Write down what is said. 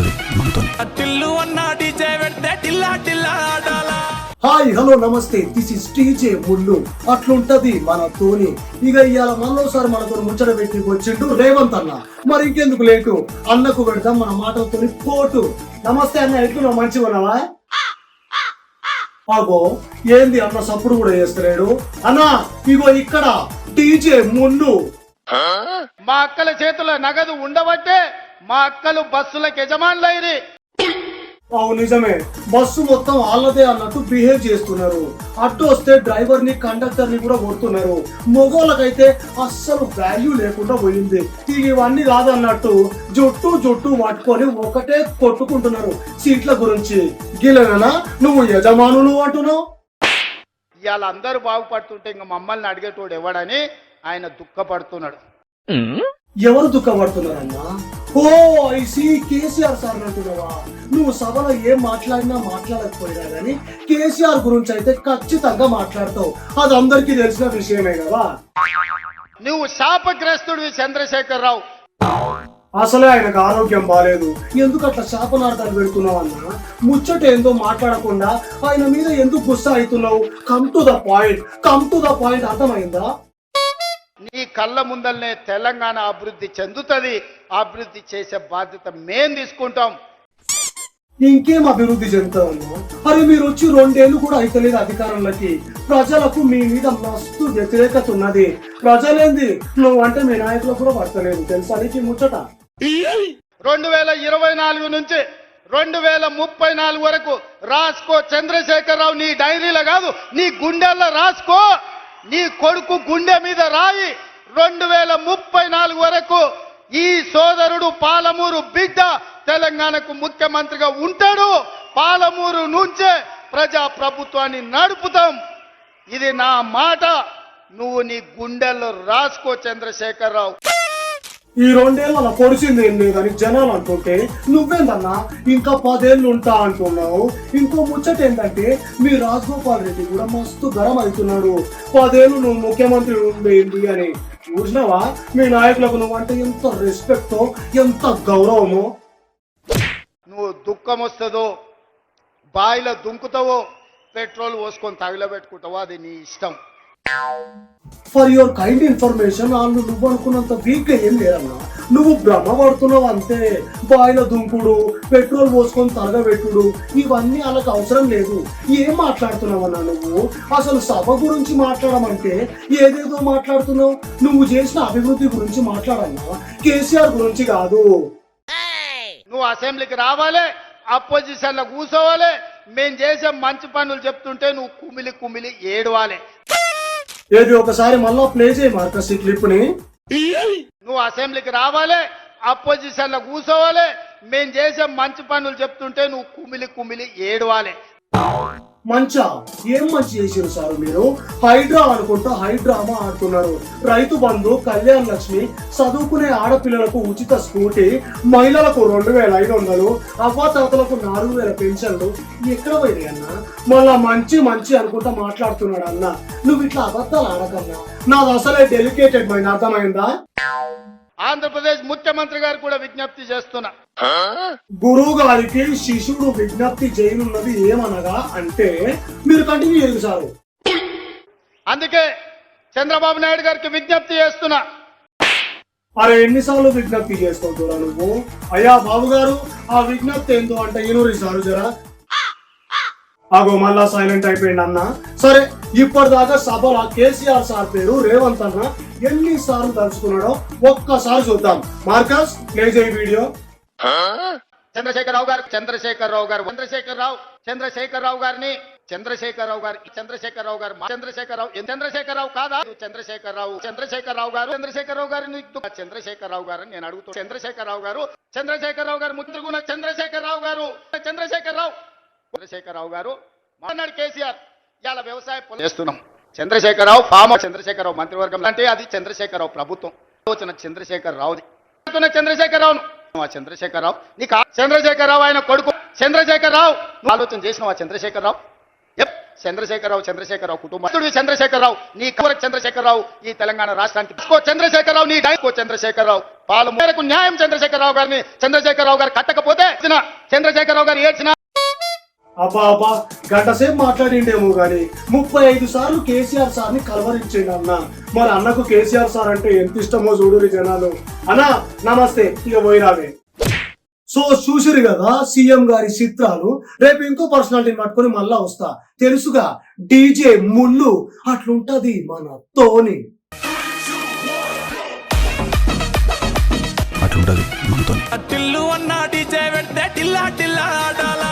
ఉంటుంది మనతో టిల్లు అన్న డీజే పెడితే టిల్లా టిల్లా ఆడాలా? హాయ్ హలో నమస్తే. దిస్ ఇస్ టీజే ముళ్ళు అట్లుంటది మన తోని ఇక ఇవాళ మరోసారి మనతో ముచ్చట పెట్టి వచ్చిండు రేవంత్ అన్న. మరి ఇంకెందుకు లేటు? అన్నకు పెడదాం మన మాటలతోని పోటు. నమస్తే అన్న ఎట్లున్నావు? మంచిగా ఉన్నావా? అగో ఏంది అన్న సప్పుడు కూడా చేస్తలేడు? అన్న ఇగో ఇక్కడ టీజే ముళ్ళు మా అక్కల చేతుల నగదు ఉండబట్టే మా అక్కలు బస్సులకు యజమానులైరి అవు నిజమే. బస్సు మొత్తం వాళ్ళదే అన్నట్టు బిహేవ్ చేస్తున్నారు. అడ్డు వస్తే డ్రైవర్ని కండక్టర్ని కూడా కొడుతున్నారు. మగోళ్ళకైతే అస్సలు వాల్యూ లేకుండా పోయింది. ఇవన్నీ కాదన్నట్టు జుట్టు జుట్టు పట్టుకొని ఒకటే కొట్టుకుంటున్నారు సీట్ల గురించి. గిలనా నువ్వు యజమానులు అంటున్నావు? ఇవాళ అందరూ బాగుపడుతుంటే ఇంక మమ్మల్ని అడిగేటోడు ఎవడని ఆయన దుఃఖపడుతున్నాడు. ఎవరు దుఃఖపడుతున్నారన్నా? ఓ ఐసి కేసీఆర్ సార్ అంటున్నావా? నువ్వు సభలో ఏం మాట్లాడినా మాట్లాడకపోయినా కానీ కేసీఆర్ గురించి అయితే ఖచ్చితంగా మాట్లాడతావు. అది అందరికీ తెలిసిన విషయమే కదా? నువ్వు శాపగ్రస్తుడివి చంద్రశేఖరరావు. అసలే ఆయనకు ఆరోగ్యం బాగాలేదు ఎందుకు అట్లా శాపనార్థాలు పెడుతున్నావు అన్న? ముచ్చట ఏందో మాట్లాడకుండా ఆయన మీద ఎందుకు గుస్సా అవుతున్నావు? Come to the point come to the point అర్థమైందా? కళ్ళ ముందల్నే తెలంగాణ అభివృద్ధి చెందుతుంది అభివృద్ధి చేసే బాధ్యత మేం తీసుకుంటాం. ఇంకేం అభివృద్ధి చెందుతామన్నా అరే మీరు వచ్చి రెండేళ్ళు కూడా అయితలేదు అధికారంలోకి. ప్రజలకు మీ మీద మస్తు వ్యతిరేకత ఉన్నది. ప్రజలేంది? నువ్వు అంటే మీ నాయకులకు కూడా పడతలేదు తెలుసా నీకు ముచ్చట? రెండు వేల ఇరవై నాలుగు నుంచి రెండు వేల ముప్పై నాలుగు వరకు రాసుకో చంద్రశేఖరరావు నీ డైరీలో కాదు నీ గుండెల్లో రాసుకో. నీ కొడుకు గుండె మీద రాయి. రెండు వేల ముప్పై నాలుగు వరకు ఈ సోదరుడు పాలమూరు బిడ్డ తెలంగాణకు ముఖ్యమంత్రిగా ఉంటాడు. పాలమూరు నుంచే ప్రజా ప్రభుత్వాన్ని నడుపుతాం. ఇది నా మాట. నువ్వు నీ గుండెల్లో రాసుకో చంద్రశేఖరరావు. ఈ రెండేళ్ళ పొడిచింది ఏం లేదని జనాలు అనుకుంటే నువ్వేందన్నా ఇంకా పదేళ్ళు ఉంటా అంటున్నావు. ఇంకో ముచ్చట ఏంటంటే మీ రాజగోపాల్ రెడ్డి కూడా మస్తు గరం అవుతున్నాడు. పదేళ్ళు నువ్వు ముఖ్యమంత్రి ఉండేంది అని. చూసినావా? మీ నాయకులకు నువ్వంటే ఎంత రెస్పెక్టో ఎంత గౌరవమో. నువ్వు దుఃఖం వస్తుందో బాయిలో దుంకుతావో పెట్రోల్ పోసుకొని తగిలబెట్టుకుంటావో అది నీ ఇష్టం. ఫర్ యువర్ కైండ్ ఇన్ఫర్మేషన్ వాళ్ళు నువ్వు అనుకున్నంత వీక్ ఏం లేదన్నా. నువ్వు భ్రమ పడుతున్నావు అంతే. బాయిల దుంకుడు పెట్రోల్ పోసుకొని తరగబెట్టుడు ఇవన్నీ వాళ్ళకి అవసరం లేదు. ఏం మాట్లాడుతున్నావన్నా నువ్వు? అసలు సభ గురించి మాట్లాడమంటే ఏదేదో మాట్లాడుతున్నావు. నువ్వు చేసిన అభివృద్ధి గురించి మాట్లాడన్నా? కేసీఆర్ గురించి కాదు. నువ్వు అసెంబ్లీకి రావాలి అపోజిషన్లో కూర్చోవాలి మేము చేసే మంచి పనులు చెప్తుంటే నువ్వు కుమిలి కుమిలి ఏడవాలి. ఏది ఒకసారి మళ్ళా ప్లే చేయి మార్కస్ ఈ క్లిప్ని. నువ్వు అసెంబ్లీకి రావాలి అపోజిషన్లో కూర్చోవాలి మేము చేసే మంచి పనులు చెప్తుంటే నువ్వు కుమిలి కుమిలి ఏడవాలి. మంచా? ఏం మంచి చేసారు సార్ మీరు? హైడ్రా అనుకుంటా హైడ్రామా ఆడుతున్నారు రైతు బంధు కళ్యాణ్ లక్ష్మి చదువుకునే ఆడపిల్లలకు ఉచిత స్కూటీ మహిళలకు రెండు వేల ఐదు వందలు అవ్వాతాతలకు నాలుగు వేల పెన్షన్లు. ఎక్కడ పోయినాయి అన్న? మళ్ళా మంచి మంచి అనుకుంటా మాట్లాడుతున్నాడు అన్న. నువ్వు ఇట్లా అబద్ధాలు ఆడకన్నా? నాది అసలే డెలికేటెడ్ మైండ్ అర్థమైందా? ఆంధ్రప్రదేశ్ ముఖ్యమంత్రి గారు కూడా విజ్ఞప్తి చేస్తున్నా. గురువు గారికి శిష్యుడు విజ్ఞప్తి చేయనున్నది ఏమనగా అంటే మీరు కంటిన్యూ సారు. అందుకే చంద్రబాబు నాయుడు గారికి విజ్ఞప్తి చేస్తున్నా. అరే ఎన్నిసార్లు విజ్ఞప్తి చేసుకుంటున్నా నువ్వు? అయ్యా బాబు గారు ఆ విజ్ఞప్తి ఏందో అంటే ఇనురి సారు జరా. ఆగో మళ్ళా సైలెంట్ అయిపోయింది అన్న. సరే ఇప్పటిదాకా సభలో కేసీఆర్ సార్ పేరు రేవంత్ అన్న ఎన్ని సార్లు తలుచుకున్నాడో ఒక్కసారి చూద్దాం. Marcus play video. చంద్రశేఖరరావు గారు చంద్రశేఖరరావు గారు చంద్రశేఖరరావు చంద్రశేఖరరావు గారిని చంద్రశేఖరరావు గారు చంద్రశేఖరరావు గారు చంద్రశేఖరరావు చంద్రశేఖరరావు కాదా? చంద్రశేఖరరావు చంద్రశేఖరరావు గారు చంద్రశేఖరరావు గారిని చంద్రశేఖరరావు గారు నేను అడుగుతూ చంద్రశేఖరరావు గారు చంద్రశేఖరరావు గారు ముఖ్యమంత్రి చంద్రశేఖరరావు గారు చంద్రశేఖరరావు చంద్రశేఖరరావు గారు మాట్లాడు కేసీఆర్. ఇవాళ వ్యవసాయ చేస్తున్నాం. చంద్రశేఖరరావు ఫామ్ చంద్రశేఖరరావు మంత్రివర్గం అంటే అది చంద్రశేఖరరావు ప్రభుత్వం. ఆలోచన చంద్రశేఖరరావుది. చంద్రశేఖరరావును. ఆ చంద్రశేఖరరావు నీకు చంద్రశేఖరరావు ఆయన కొడుకు. చంద్రశేఖరరావు నువ్వు ఆలోచన చేసినావా చంద్రశేఖరరావు? చంద్రశేఖరరావు చంద్రశేఖరరావు కుటుంబం. చంద్రశేఖరరావు నీ కవర చంద్రశేఖరరావు ఈ తెలంగాణ రాష్ట్రానికి చంద్రశేఖరరావు నీ డైకో చంద్రశేఖరరావు. వాళ్ళ మేరకు న్యాయం చంద్రశేఖరరావు గారిని చంద్రశేఖరరావు గారు కట్టకపోతే చంద్రశేఖరరావు గారు ఏడ్చిన అబ్బా అబ్బా గంట సేపు మాట్లాడిండేమో గాని ముప్పై ఐదు సార్లు కేసీఆర్ సార్ని కలవరించిండు అన్న. మరి అన్నకు కేసీఆర్ సార్ అంటే ఎంత ఇష్టమో చూడురి జనాలు. అన్న నమస్తే ఇక పోయిరావే. సో చూసిరు కదా సీఎం గారి చిత్రాలు? రేపు ఇంకో పర్సనాలిటీని పట్టుకొని మళ్ళా వస్తా. తెలుసుగా డీజే ముళ్ళు అట్లుంటది మన తోని అట్లుంటది మనతో టిల్లు అన్న డీజే పెడితే టిల్లా టిల్లా ఆడాల?